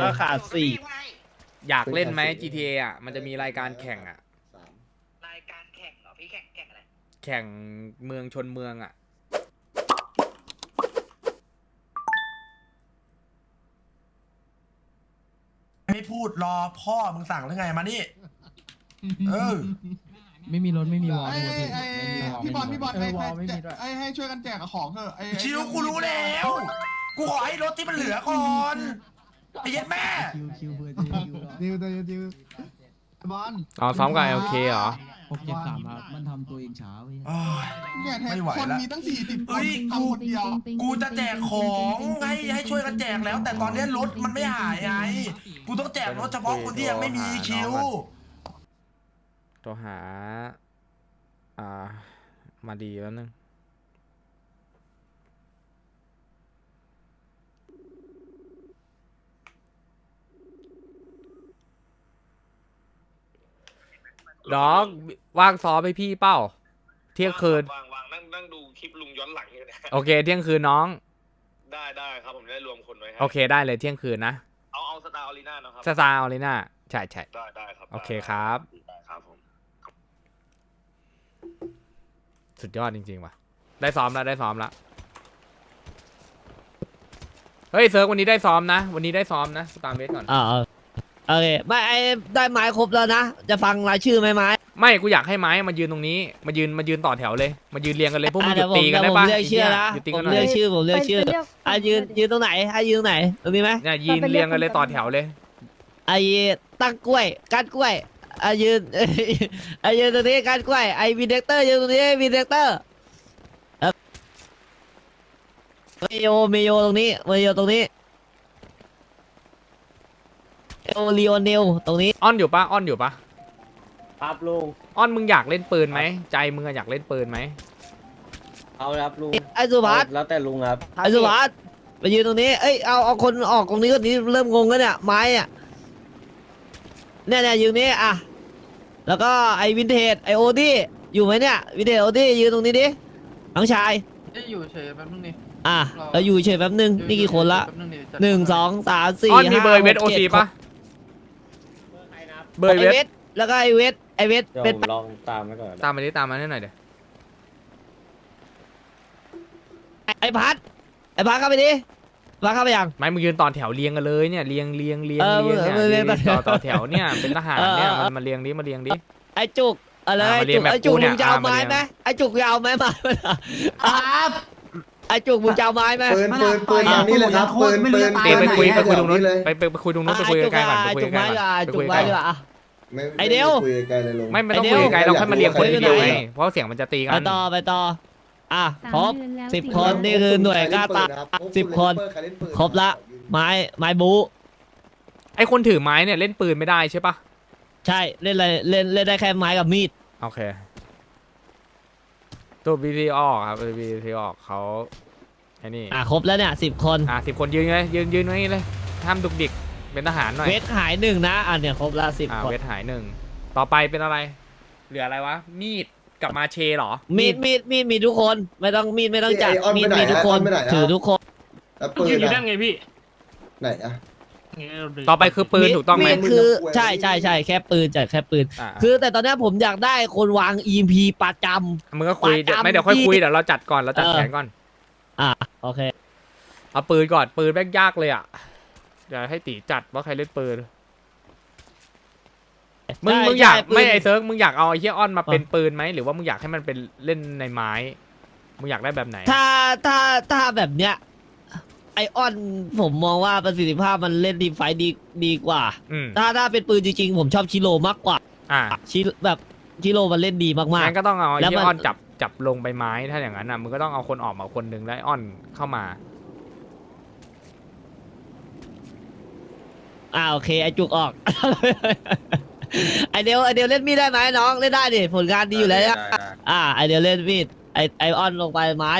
ก็ขาดสี่ อยากเล่นไหม GTA อะ มันจะมีรายการแข่งอะ สามรายการแข่งเหรอพี่แข่งแข่งอะไร แข่งเมืองชนเมืองอะ ไม่พูดรอพ่อมึงสั่งหรือไงมานี่ เออ ไม่มีรถไม่มีวอลไอ้ไม่มีไอ้รถพี่บอลพี่บอลเอไอ้อวอไอ้ลไม่มีด้วยไอ้ให้ช่วยกันแจกของเถอะไอ้ไอ้ชิวกูรู้แล้ว กูขอให้รถที่มันเหลือก่อน ไอ้เหี้ย็ดแม่ คิวคิวเพื่อคิวคิวดิวดิวดิวบอลอ๋อซ้อมกับ LK เคเหรอ หกเจ็ดสามครับมันทำตัวเองช้าเว้ย เนี่ยแทไม่ไหวคนละมีตั้งสี่สิบคเอ้นย ทำคนเดียว กูจะแจกของให้ให้ช่วยกันแจกแล้ว แต่ตอนนี้รถมันไม่หายไง กูต้องแจกรถเฉพาะคนที่ยังไม่มีคิว ตัวหา อ่า มาดีแล้วนึง น้องว่างซ้อมให้พี่เป้า เที่ยงคืน วางวางนั่งนั่งดูคลิปลุงย้อนหลังอยู่นะโอเค เที่ยงคืนน้อง ได้ได้ครับผมจะได้รวมคนไว้ให้โอเคได้เลยเที่ยงคืนนะเอาเอาสตาร์ออริน่านะครับ สตาร์ออริน่าใช่ใช่ ได้ได้ครับโอเคครับ ได้ครับผมสุดยอดจริงๆว่ะ ได้ซ้อมแล้วได้ซ้อมแล้วเฮ้ยเซิร์ฟวันนี้ได้ซ้อมนะ วันนี้ได้ซ้อมนะตามเบสก่อน อ่า โอเคไม่ไอ้ได้ไม้ครบแล้วนะ จะฟังรายชื่อไหมไม้ไม่กูอยากให้ไม้มายืนตรงนี้ มายืนมายืนต่อแถวเลย มายืนเรียงกันเลยพวกมึงหยุอะดตีกันได้เดี๋ยวผมปะเรียกชื่อนะหยุดตีผกันมหน่เรีอยยกชื่อผมเรียกชื่อไปเรียกอะยืนยืนตรงไหนให้ยืนตรงไหนตรงนี้ไหมเนี่ยยืนเรียงกันเลยต่อแถวเลย ไอ้ตั้งกล้วยก้านกล้วยไอ้ยืน ไอ้ยืนตรงนี้ก้านกล้วยไอ้วีเดกเตอร์ยืนตรงนี้วีเดกเตอร์เอ่อเมโยเมโยตรงนี้เมโยตรงนี้ โอลีโอเนลตรงนี้อ้อนอยู่ปะอ้อนอยู่ปะครับลุงอ้อนมึงอยากเล่นปืนไหมใจมึงอะอยากเล่นปืนไหมเอาครับลุงไอ้สุภัสแล้วแต่ลุงครับไอ้สุภัสไปยืนตรงนี้เอ้ยเอาเอาคนออกตรงนี้ก็นี้เริ่มงงแล้วเนี่ยไม้อะเนี่ยเนี่ยยืนนี้อะแล้วก็ไอ้วินเทจไอโอดี้อยู่ไหมเนี่ยวินเทจโอดี้ยืนตรงนี้ดิน้องชายอยู่เฉยแป๊บนึงดิอะเราอยู่เฉยแป๊บนึงนี่กี่คนละแป๊บนึงดิหนึ่งสองสามสี่อ้อนมีห้าเบอร์เวทหโอกจ็ซีดปะ เบอร์ไอเวทเวทแล้วก็ไอเวทไอเวทเดี๋ยวเป็นผมลองตามไว้ก่อนตามมาดิตามมาให้หน่อยเดี๋ยวไอพัดไอพัดเข้าไปดิพัดเข้าไปยัง ไม่มึงยืนต่อแถวเรียงกันเลยเนี่ยเรียงเรียงเรียงเออเรียงเนี่ยเออเรีเรียยงงต่อต่อแถวเนี่ยเป็นทหารเนี่ยเออเออ มันมาเรียงดิมาเรียงดิ ไอจุกอะไรอะไอมาเรียจุนกแบบไอจุกกูเนี่มึยงจะเอาอะมาไม้เรียน ไหมไอจุกจะเอาไม้มาครับ ไอจุกมึงจะเอาไม้ไหม ปืนปืนปืนตรงนี้เลยครับปืนปืนเตะไปคุยไปคุยตรงนู้นเลยไปไปไปคุยตรงนู้นไปคุยไกลๆก่อนไปคุยจุกไกลไม้ๆก่อนดีกว่าไปจุคุกยไม้ไกลดีๆกก่อนว่า ไม่ไอ้เดียวคุยไกลเลยลงไม่ไม่ต้องไอ้เดี๋คุยยวไกลเราค่อยมาเรียงคนไอ้เดียวไหนไงเพราะเสียงมันจะตีกัไปน ต่อไปต่อ อะครบสามเดือนแล้วสิบสี่คนเดือนี่คือหน่วยกล้าตาสิบคนครบละ ไม้ไม้บูไอคนถือไม้เนี่ยเล่นปืนไม่ได้ใช่ปะใช่เล่นอะไรเล่นเล่นได้แค่ไม้กับมีดโอเค ตัวบีทีออกครับบีทีออกเขาไอ้นี่อะครบแล้วเนี่ยสิบคนอะสิบคนยืนเลยยืนยืนไว้อย่างงี้เลยห้ามดุกดิก เป็นทหารหน่อยเวทหายหนึ่งนะอะเนี่ยครบละสิบอ่าคนเวทหายหนึ่งต่อไปเป็นอะไร เหลืออะไรวะ มีดกับมาเชเหรอ มีดมีดมีดมีทุกคนไม่ต้องมีดไม่ต้องจัดไอ้ออนมีดไปไหนมีทุกคนไอ้ออนไปไหนอะ ถือทุกคน แล้วปืนยืนอยู่อะนั่นไงพี่ไหนอะ ต่อไปคือปืนถูกต้องไหม ดคือปืนใช่ใช่ใช่แค่ปืนจัดแค่ปืน อ่า คือแต่ตอนเนี้ยผมอยากได้คนวาง EMP ประจำมึงก็คุยเดี๋ยวประจำไม่เดี๋ยวค่อยที่คุยเดี๋ยวเราจัดก่อนเราจัดเออแผนก่อนอะโอเค เอาปืนก่อนปืนแม่งยากเลยอะ เดี๋ยวให้ตีจัดว่าใครเล่นปืนมึงใช่มึงอยากใช่ปืน ไม่ไอเซิร์กมึงอยากเอาไอเฮียออนมาเออเป็นปืนไหมหรือว่ามึงอยากให้มันเป็นเล่นในไม้มึงอยากได้แบบไหน ถ้าถ้าถ้าแบบเนี้ยไอออนผมมองว่าประสิทธิภาพมันเล่นดีไฟดีดีกว่า อืมถ้าถ้าเป็นปืนจริงๆ ผมชอบชิโร่มากกว่า อ่าชิแบบชิโร่มันเล่นดีมาก งั้นก็ต้องเอาไอแล้วเฮีมัยนออนจับจับลงใบไม้ถ้าอย่างนั้นอะมึงก็ต้องเอาคนออกมาคนหนึ่งแล้วไอ้ออนเข้ามา อ่าโอเคไอจุกออก ไอเดียวไอเดียวเล่นมีดได้ไหมน้องเล่นได้ดิผลงานดีอยู่แล้วอะอ่าไอเดียวเล่นมีดไอไอออนลงไปไม้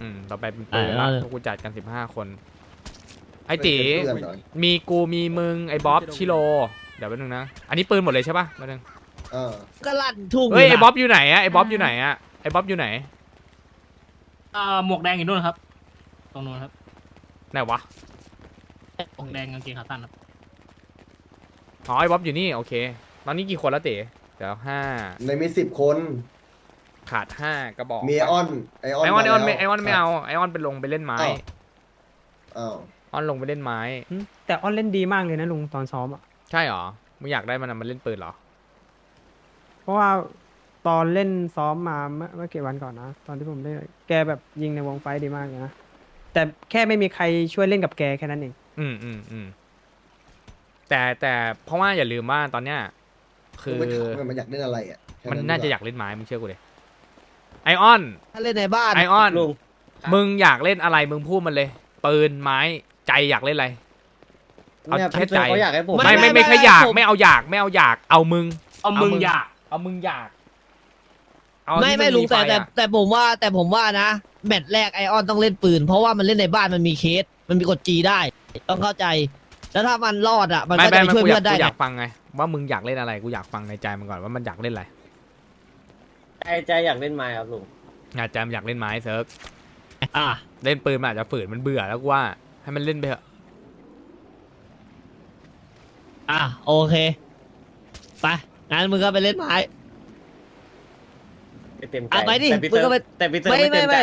อืมต่อไปเป็นปืนอ่าละพวกกูจัดกันสิบห้าคน ไอตีเพื่อนหน่อยมีกูมีมึงไอ้บ๊อบชิโร่เดี๋ยวแป๊บนึงนะ อันนี้ปืนหมดเลยใช่ปะแป๊บนึงเออก็ลั่นทุ่งเฮ้ยนะไอ้บ๊อบอยู่ไหนอะไอ้บ๊อบอยู่ไหนอะไอ้บ๊อบอยู่ไหนอ่าหมวกแดงอยู่นู่นครับ ตรงนู้นครับไหนวะ องแดงกางเกงขาสั้นครับอ๋อไอ้บ๊อบอยู่นี่โอเค ตอนนี้กี่คนแล้วเต๋เดี๋ยวห้าในมีสิบคน ขาดห้ากระบอกมีไอออนไอออนไอออนไอออนมาไม่แล้วไอออนไม่เอาไอออนไปลงไปเล่นไม้อ้าวอ้าวออนลงไปเล่นไม้ แต่อ้อนเล่นดีมากเลยนะลุงตอนซ้อมอะใช่เหรอมึงอยากได้มันอะมันเล่นปืนเหรอ เพราะว่าตอนเล่นซ้อมมาเมื่อเมื่อกี่วันก่อนนะ ตอนที่ผมเล่นแกแบบยิงในวงไฟดีมากเลยนะแต่แค่ไม่มีใครช่วยเล่นกับแกแค่นั้นเอง อืมอืมอืมแต่แต่เพราะว่าอย่าลืมว่าตอนเนี้ย คือมึงไปถามมันมันอยากเล่นอะไรอะแค่มันดีกว่น่าจะอยากเล่นไม้มึงเชื่อกูเลยไอออน ถ้าเล่นในบ้านไอออน ลุงมึงอยากเล่นอะไรมึงพูดมันเลยปืนไม้ใจอยากเล่นอะไร เอาเนี่ยแค่พี่เฟิร์ใจนเขาอยากให้ผมไม่ไม่ไม่แค่อยากไม่เอาอยากไม่เอาอยากเอามึง เอามึงอยาก เอามึงอยากเอาไม่ที่ไม่ลุงฟแต่แต่อะแต่ผมว่าแต่ผมว่านะแมตช์แรกไอออนต้องเล่นปืน เพราะว่ามันเล่นในบ้านมันมีเคส มันมีกดจีได้ ต้องเข้าใจ แล้วถ้ามันรอดอะมันไม่ก็จะไม่ไปไม่ช่วยกูอยาเพื่อกนได้กูอไงยากฟังไง ว่ามึงอยากเล่นอะไรกูอยากฟังในใจมันก่อนว่ามันอยากเล่นอะไรใจใจอยากเล่นไม้ครับลุงอาจจะอยากเล่นไม้เซิร์ฟอะเล่นปืนมันอาจจะฝืนมันเบื่อแล้วกูว่าให้มันเล่นไปเถอะอะโอเคไปงั้นมึงก็ไปเล่นไม้ไม่เต็มใจอะไปดิแต่พี่มึงเติก็ร์ไปแต่พี่เติร์ไม่ไม่เต็มไม่ ใจ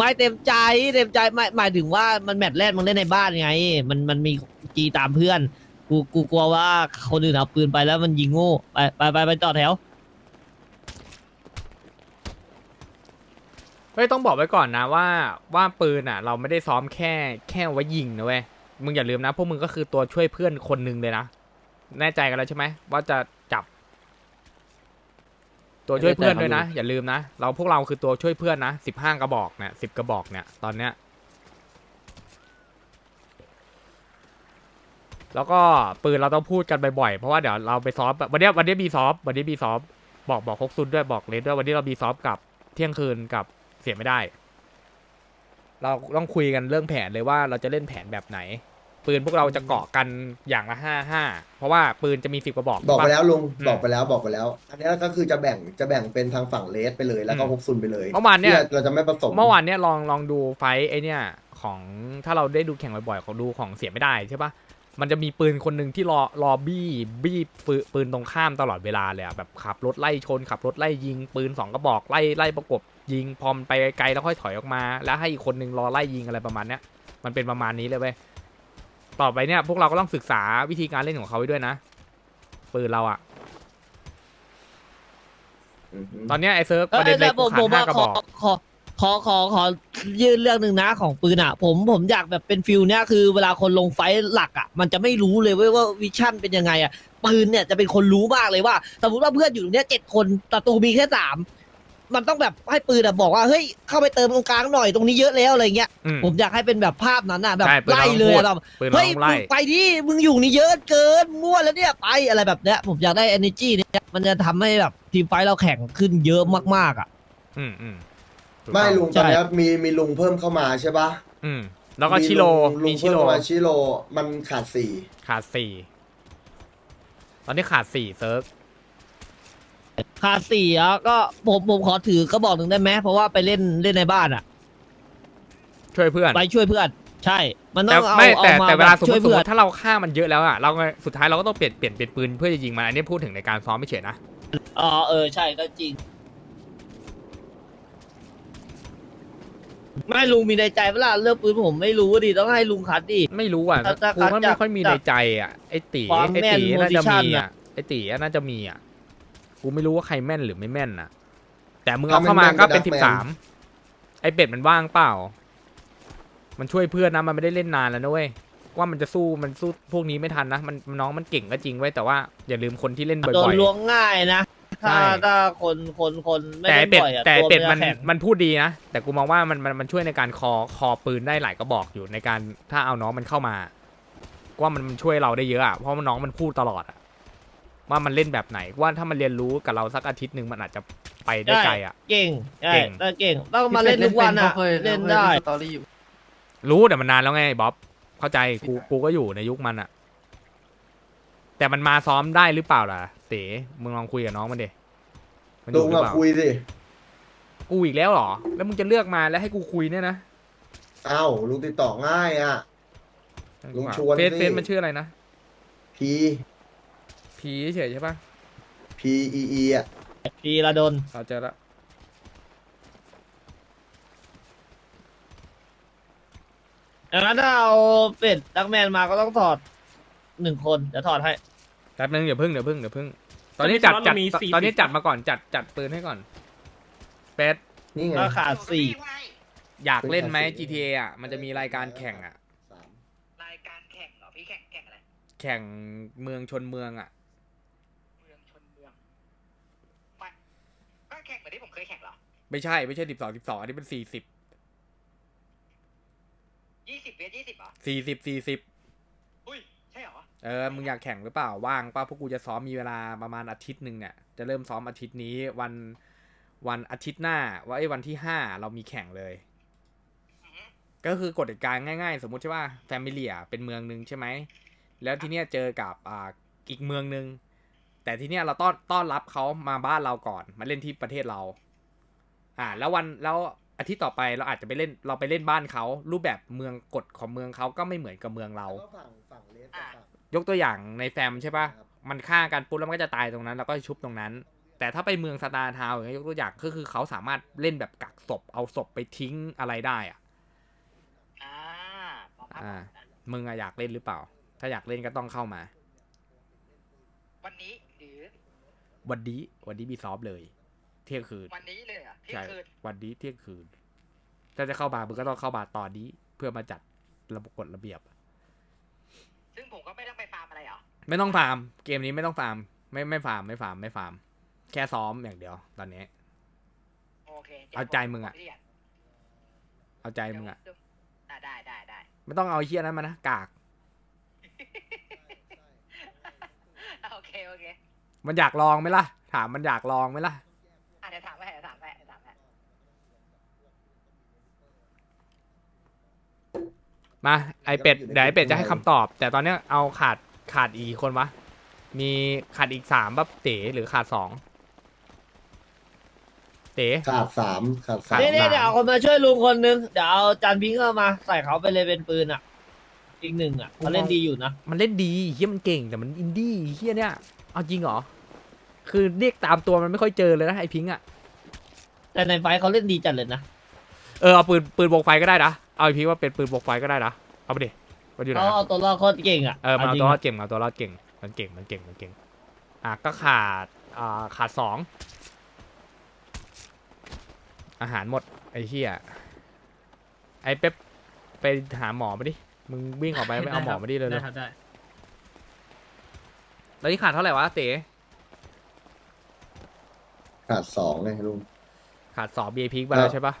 ไม่เต็มใจเต็มใจไม่หมายถึงว่ามันแมตช์แรกมึงเล่นในบ้านไง มันมันมีจีตามเพื่อน กูกูกลัวว่าคนอื่นเอาปืนไปแล้วมันยิงโง่ไปไปไปไปต่อแถว เฮ้ยต้องบอกไว้ก่อนนะว่าว่าปืนอะ เราไม่ได้ซ้อมแค่แค่ไว้ยิงนะเว้ยมึงอย่าลืมนะ พวกมึงก็คือตัวช่วยเพื่อนคนหนึ่งเลยนะ แน่ใจกันแล้วใช่ไหมว่าจะจับ ตัวช่วยเพื่อนด้วยนะ อย่าลืมนะ เราพวกเราคือตัวช่วยเพื่อนนะสิบห้ากระบอกเนี่ยสิบกระบอกเนี่ยตอนเนี้ยแล้วก็ปืนเราต้องพูดกันบ่อยๆเพราะว่าเดี๋ยวเราไปซ้อมวันเนี้ยวันเนี้ยบีซ้อมวันนี้บีซ้อมบอกบอกฮกซุนด้วยบอกเลสด้วยวันนี้เราบีซ้อมกับเที่ยงคืนกับเสียไม่ได้ เราต้องคุยกันเรื่องแผนเลยว่าเราจะเล่นแผนแบบไหน ปืนพวกเราจะเกาะกันอย่างละห้าห้าเพราะว่าปืนจะมีสิบกระบอกบอกไปถูปะแล้วลุงอืมบอกไปแล้วบอกไปแล้ว อันนี้ก็คือจะแบ่งจะแบ่งเป็นทางฝั่งเลสไปเลยแล้วก็อืมฮกซุนไปเลยเมื่อวานเนี่ยพื่เราจะไม่ผสมเมื่อวานเนี่ยลองลองดูไฟท์ไอเนี่ยของถ้าเราได้ดูแข่งบ่อยๆของดูของเสียไม่ได้ใช่ปะมันจะมีปืนคนหนึ่งที่รอรอบี้บี้ปืนปืนตรงข้ามตลอดเวลาเลยอะแบบขับรถไล่ชนขับรถไล่ยิงปืนสองกระบอกไล่ไล่ประกบยิงพอมนไปไกลแล้วค่อยถอยออกมา แล้วให้อีกคนนึงรอไล่ยิงอะไรประมาณเนี้ยมันเป็นประมาณนี้เลยเว้ย ต่อไปเนี่ยพวกเราก็ต้องศึกษาวิธีการเล่นของเขาไว้ด้วยนะปืนเราอะอือฮึตอนเนี้ยไอเซิร์ฟประเด็นเลยออกูผมขาผดมห้าว่ากระขบออก ขอขอขอขอยื่นเรื่องหนึ่งนะของปืนอะ ผมผมอยากแบบเป็นฟิลเนี้ยคือเวลาคนลงไฟท์หลักอะ มันจะไม่รู้เลยเว้ยว่าวิชั่นเป็นยังไงอะปืนเนี่ยจะเป็นคนรู้มากเลยว่า สมมติว่าเพื่อนอยู่ตรงเนี้ยเจ็ดคนศัตรูมีแค่สาม มันต้องแบบให้ปืนอะบอกว่าเฮ้ยเข้าไปเติมตรงกลางหน่อยตรงนี้เยอะแล้วอะไรเงี้ยอืม ผมอยากให้เป็นแบบภาพนั้นอะแบบใช่ปืนไล่เราต้องเลยพูดอะแบบปืนเราเฮ้ยต้องไล่ มึงไปดิมึงอยู่นี่เยอะเกินมั่วแล้วเนี่ยไปอะไรแบบเนี้ยผมอยากได้ energy เนี่ยมันจะทำให้แบบทีมไฟท์เราแข่งขึ้นเยอะมากๆอะ อืมอืมถูกไม่ต้องลุงตอนนี้มีมีลุงเพิ่มเข้ามาใช่ปะอืมแล้วก็ชิโร่ลุมีงชิเพิ่มโร่เข้ามาชิโร่มันขาดสี่ขาดสี่ ตอนนี้ขาดสี่เซิร์ฟ ขาดสี่อะก็ผมผมขอถือกระบอกหนึ่งได้ไหมเพราะว่าไปเล่นเล่นในบ้านอะ ช่วยเพื่อน ไปช่วยเพื่อน ใช่ มันต้แต่องเอาไม่เอาแต่มาแต่เวลาแบบสมมช่วยติสมเพื่มอนติถ้าเราฆ่ามันเยอะแล้วอะเราก็สุดท้ายเราก็ต้องเปลี่ยนเปลี่ยนเป็นปืนเพื่อจะยิงมันอันนี้พูดถึงในการซ้อมไม่เฉยนะอ๋อเออใช่ก็จริง ไม่ลุงมีในใจเวลาเรื่องปืนผมไม่รู้ดิต้องให้ลุงคัดดิ ไม่รู้อะถ้าถ้ากูมันจาไม่กค่อยมีในใจอะไอตีความไอแม่นตีน่าจะมี position อะอะไอตีน่าจะมีอะ กูไม่รู้ว่าใครแม่นหรือไม่แม่นอะแต่มึงเอาเข้ามาก็เป็นสิบสามไอเป็ดมันว่างเปล่า มันช่วยเพื่อนนะมันไม่ได้เล่นนานแล้วนะเว้ยว่ามันจะสู้มันสู้พวกนี้ไม่ทันนะมันน้องมันเก่งก็จริงไว้ยแต่ว่าอย่าลืมคนที่เล่นบ่โดนอยล้วงง่ายนะใช่ถ้าถ้าคนคนคนไม่ๆแต่ได้ไอ้เป็ดบ่อยอะแต่ตัวเป็ดจะมันแข็งมันพูดดีนะแต่กูมองว่ามันมันมันช่วยในการคอคอปืนได้หลายกระบอกอยู่ในการถ้าเอาน้องมันเข้ามาว่ามันมันช่วยเราได้เยอะอะเพราะว่าน้องมันพูดตลอดอะ ว่ามันเล่นแบบไหนว่าถ้ามันเรียนรู้กับเราสักอาทิตย์หนึ่งมันอาจจะไปได้ไกลอะเก่งใช่เก่งถ้าเก่ง ต้องมาเล่นทุกวันอะขาคยเล่นได้ สตอรี่อยู่รู้แต่มันนานแล้วไงบ๊อบเข้าใจกูกูก็อยู่ในยุคมันอะแต่มันมาซ้อมได้หรือเปล่าล่ะเต๋มึงลองคุยกับน้องมันดิมันอลุยู่งหรืออะเปล่าคุยสิกูอีกแล้วเหรอ แล้วมึงจะเลือกมาแล้วให้กูคุยเนี่ยนะอ้าวลุงติดต่อง่ายอะ ลุงชวนเฟซสิ เฟซมันชื่ออะไรนะ พี ผีเฉยใช่ปะพีอีอีอะพีระดนเราเจอละดังนั้นถ้าเอาเป็ดดักแมนมาก็ต้องถอดหนึ่งคน เดี๋ยวถอดให้ แป๊บนึงเดี๋ยวพึ่งเดี๋ยวพึ่งเดี๋ยวพึ่ง ตอนนี้จัดจัดตอนนี้จัดมาก่อนจัดจัดปืนให้ก่อนเป็ดนี่ไง ก็ขาดสี่อยากเล่นไหม GTA อะมันจะมีรายการแข่งอะ สามรายการแข่งเหรอพี่แข่งแข่งอะไรแข่งเมืองชนเมืองอะ เมืองชนเมืองไม่ก็แข่งเหมือนที่ผมเคยแข่งเหรอ ไม่ใช่ไม่ใช่สิบสองสิบสองอันนี้เป็นสี่สิบยี่สิบเวทยี่สิบเหรอสี่สิบสี่สิบอุ้ยใช่เหรอเออมึงอยากแข่งหรือเปล่าว่างป่ะพวกกูจะซ้อมมีเวลาประมาณอาทิตย์หนึ่งเนี่ยจะเริ่มซ้อมอาทิตย์นี้วันวันอาทิตย์หน้า ว่าไอ้ยวันที่ห้าเรามีแข่งเลยอือฮึก็คือกฎกติกาง่ายๆ สมมุติใช่ป่ะแฟมิเลียเป็นเมืองหนึ่งใช่ไหมแล้วทีเนี้ยเจอกับอ่าอีกเมืองหนึ่ง แต่ทีเนี้ยเราต้อนต้อนรับเขามาบ้านเราก่อน มาเล่นที่ประเทศเรา อ่า แล้ววันแล้วอาทิตย์ต่อไปเราอาจจะไปเล่นเราไปเล่นบ้านเขารูปแบบเมืองกฎของเมืองเขาก็ไม่เหมือนกับเมืองเรา แล้วก็ฝั่งฝั่งเลสกับฝั่งยกตัวอย่างในแฟมใช่ปะครับมันฆ่ากันปุ๊บแล้วมันก็จะตายตรงนั้น แล้วก็ชุบตรงนั้น แต่ถ้าไปเมืองสตาร์ทาวน์อย่างเงี้ยยกตัวอย่างก็คือเขาสามารถเล่นแบบกักศพเอาศพไปทิ้งอะไรได้อะอ่าพร้อมครับอ่ามึงอะอยากเล่นหรือเปล่า ถ้าอยากเล่นก็ต้องเข้ามา วันนี้หรือ วันนี้วันนี้มีซอฟเลย เที่ยงคืนวันนี้เลยเหรอะเที่ยใช่งคืนวันนี้เที่ยงคืน ถ้าจะเข้ามามึงก็ต้องเข้ามาตอนนี้ เพื่อมาจัดระบบกฎระเบียบ ซึ่งผมก็ไม่ต้องไปฟาร์มอะไรเหรอไม่ต้องฟาร์ม เกมนี้ไม่ต้องฟาร์ม ไม่ไม่ฟาร์มไม่ฟาร์มไม่ฟาร์ม แค่ซ้อมอย่างเดียว ตอนนี้โอเคดี๋ยวเอาใจมึงอะผเรียนเอาใจมึงอะเดี๋ยวอะได้ได้ได้ไม่ต้องเอาไอ้เฮียนั้นมานะกากโอเคโอเค มันอยากลองไหมล่ะ ถามมันอยากลองไหมล่ะอะเดี๋ยวถามไปเดี๋ยวถามไปเดี๋ยวถามไปมาไอเป็ดเดี๋ยวไอเป็ดจะให้คำตอบ แต่ตอนเนี้ยเอาขาดขาดอีกคนวะ มีขาดอีกสามปั๊บเต๋หรือขาดสองเต๋ ขาดสามขาดสาม นี่นี่สามเดี๋ยวเอาคนมาช่วยลุงคนนึง เดี๋ยวเอาจานพิงค์เข้ามา ใส่เขาไปเลยเป็นปืนอะ อีกหนึ่งอะเขาเล่นดีอยู่นะ มันเล่นดีเฮียมันเก่งแต่มันอินดี้เฮียเนี่ย เอาจริงเหรอ คือเรียกตามตัวมันไม่ค่อยเจอเลยนะไอพิงค์อะแต่ในไฟท์เขาเล่นดีจัดเลยนะเออเอาปืนปืนบกไฟก็ได้นะ เอาไอพิงค์ว่าเป็นปืนบกไฟก็ได้นะ เอาไปดิมาอยู่ไหนเขาอะเอาตัวรอดโคตรเก่งอะเออมันเอาจริตัวงรออะดเก่งมันเอาตัวรอดเก่ง มันเก่ง มันเก่ง มันเก่ง อะก็ขาด อ่า ขาดสอง อาหารหมด ไอ้เหี้ย ไอ้เป๊ปไปหาหมอมาดิ มึงวิ่งออกไปไม่เอาหมอมาดิเลยได้ครับได้ ตอนนี้ขาดเท่าไหร่วะเต๋ขาดสองเลยลุง ขาดสองเบียพิกไปแล้วใช่ปะ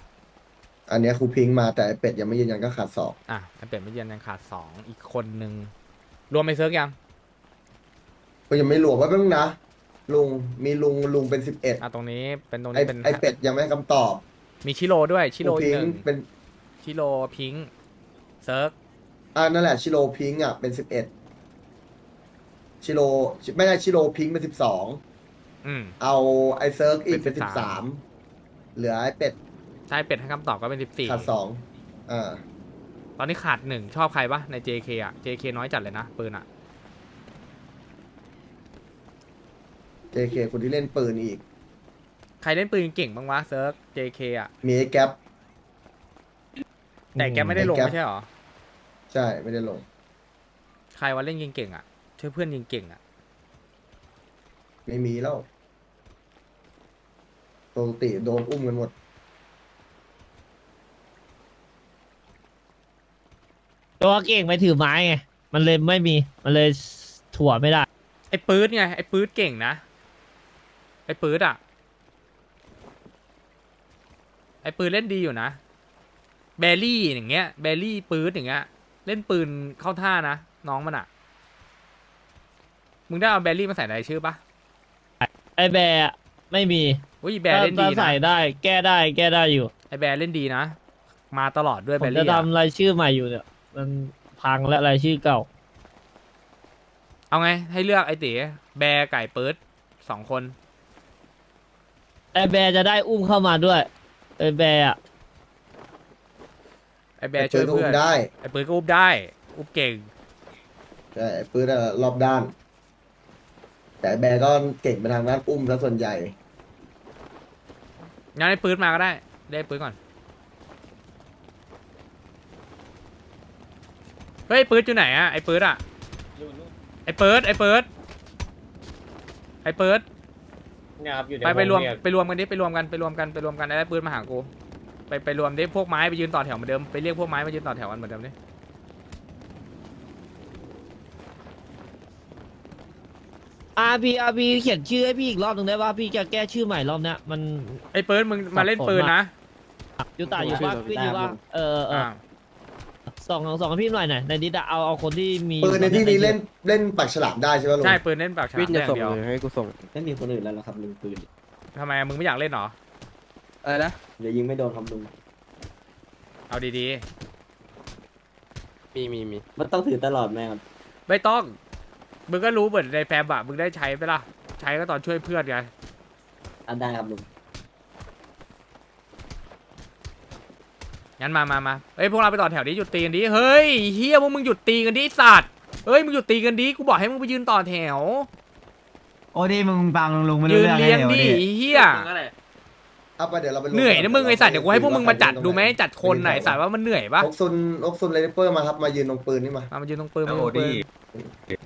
อันเนี้ยครูพิงค์มาแต่ไอ้เป็ดยังไม่ยืนยันก็ขาดสองอะไอ้เป็ดไม่ยืนยังขาดสองอีกคนนึงรวมไอ้เซิร์กยังก็ยังไม่รวมว่าเพิ่งนะลุงมีลุงลุงเป็นสิบเอ็ดอะตรงนี้เป็นตรงไอ้นี้เป็นไอ้เป็ดยังไม่ให้คำตอบมีชิโร่ด้วยชิคโร่รูอีพิกงหนึ่งค์เป็นชิโร่พิงค์เซิร์กอ่านั่นแหละชิโรพิงค์อะเป็นสิบเอ็ด ชิโรไม่ใช่ชิโรพิงค์เป็นสิบสองอืม เอาไอเซิร์กอีกเป็เป็นนสิบสาม 13 เหลือไอเป็ดใช่เป็ดให้คำตอบก็เป็นสิบสี่ขาดสองอ่าตอนนี้ขาดหนึ่งชอบใครปะใน JK อะ JK น้อยจัดเลยนะ ปืนอะ เจเคคนที่เล่นปืนอีก ใครเล่นปืนเก่งบ้างวะเซิร์ฟ JK อะ มีไอ้แก๊ป แต่แกไม่ได้ลงไอ้แก๊ป ไม่ใช่หรอ ใช่ไม่ได้ลง ใครว่าเล่นเก่งๆอะ ช่วยเพื่อนยิงเก่งอะไม่มีแล้วปกติโดนอุ้มกันหมด ตัวเก่งไปถือไม้ไง มันเลยไม่มี มันเลยถั่วไม่ได้ ไอ้ปื๊ดไงไอ้ปื๊ดเก่งนะไอ้ปื๊ดอะไอ้ปืนเล่นดีอยู่นะแบรี่อย่างเงี้ยแบรี่ปื๊ดอย่างเงี้ยเล่นปืนเข้าท่านะน้องมันอะ มึงได้เอาแบรี่มาใส่ในรายชื่อปะไอแบร์อะไม่มีอุ้ยแบร์เล่นดีถ้านะใส่ได้ แก้ได้ แก้ได้อยู่ ไอ้แบร์เล่นดีนะ มาตลอดด้วยผแบมร์จะรี่อะทำรายชื่อใหม่อยู่เนี่ย มันพังและรายชื่อเก่า เอาไง ให้เลือกไอ้เต๋แบร์ไก่เปิดสองคน ไอแบร์จะได้อุ้มเข้ามาด้วยไอแบร์อะไอ้แบร์ช่วยไอ้ปืนก็เพื่อนอุ้มได้ไอ้ปืนก็อุ้มได้อุบเก่งใช่ไอ้ปืนอะรอบด้าน แต่ไอ้แบร์ก็เก่งไปทางด้านอุ้มซะส่วนใหญ่ งั้นไอ้ปืนมาก็ได้ได้ปืนก่อน เฮ้ยปืนอยู่ไหนอะไอ้ปืนอะไอ้ปืนไอ้ปืนไอ้ปืนเนี่ยครับอยู่ในไปไปรวมเรียกไปรวมกันดิไปรวมกันไปรวมกันไปรวมกันไอ้ปืนมาหากูไปไปรวมดิพวกไม้ไปยืนต่อแถวเหมือนเดิมไปเรียกพวกไม้มายืนต่อแถวกันเหมือนเดิมดิ อาร์พีอาร์พีเขียนชื่อให้พี่อีกรอบหนึ่งได้ป่ะพี่จะแก้ชื่อใหม่รอบเนี้ยมันไอ้ปืนมึงมาเล่นปืนนะยูตาอยู่ป่ะพี่อยู่ป่ะเออเอออ่าสองสองพี่หน่อยหน่อยในดิดอะเอาเอาคนที่มีปืนในที่นี้เล่นเล่นปักฉลามได้ใช่ไหมลุงใช่ปืนเล่นปากฉลามอย่างเดียวให้กูส่งไม่มีคนอื่นแล้วครับลุงปืนทำไมมึงไม่อยากเล่นเหรออะไรนะเดี๋ยวยิงไม่โดนครับลุงเอาดีมีมีมีมันต้องถือตลอดไหมครับๆไม่ต้อง มึงก็รู้เหมือนในแฟมอะมึงได้ใช้ไปล่ะ ใช้ก็ตอนช่วยเพื่อนไง อันได้ครับลุงงั้นมามามาเฮ้ยพวกเราไปต่อแถวนี้หยุดตีกันดิ เฮ้ยเฮียพวกมึงหยุดตีกันดิสัตว์ เฮ้ยมึงหยุดตีกันดิ กูบอกให้มึงไปยืนต่อแถว โอ้ดีมึงฟังลุงไม่ยืรู้นเรื่องเลี้ยงดิเฮียเอาไปเดี๋ยวเราไปรวมเหนื่อยนะมึงไอสัตว์เดี๋ยวกูให้พวกมึงมาจัดใครดูไหมจัดคนไหนอยไอ้สัตว์ว่ามันเหนื่อยปะอกซุนอกซุนเลเปอร์มาครับมายืนตรงปืนนี่มามามายืนตรงปืนมายืนตรงปืน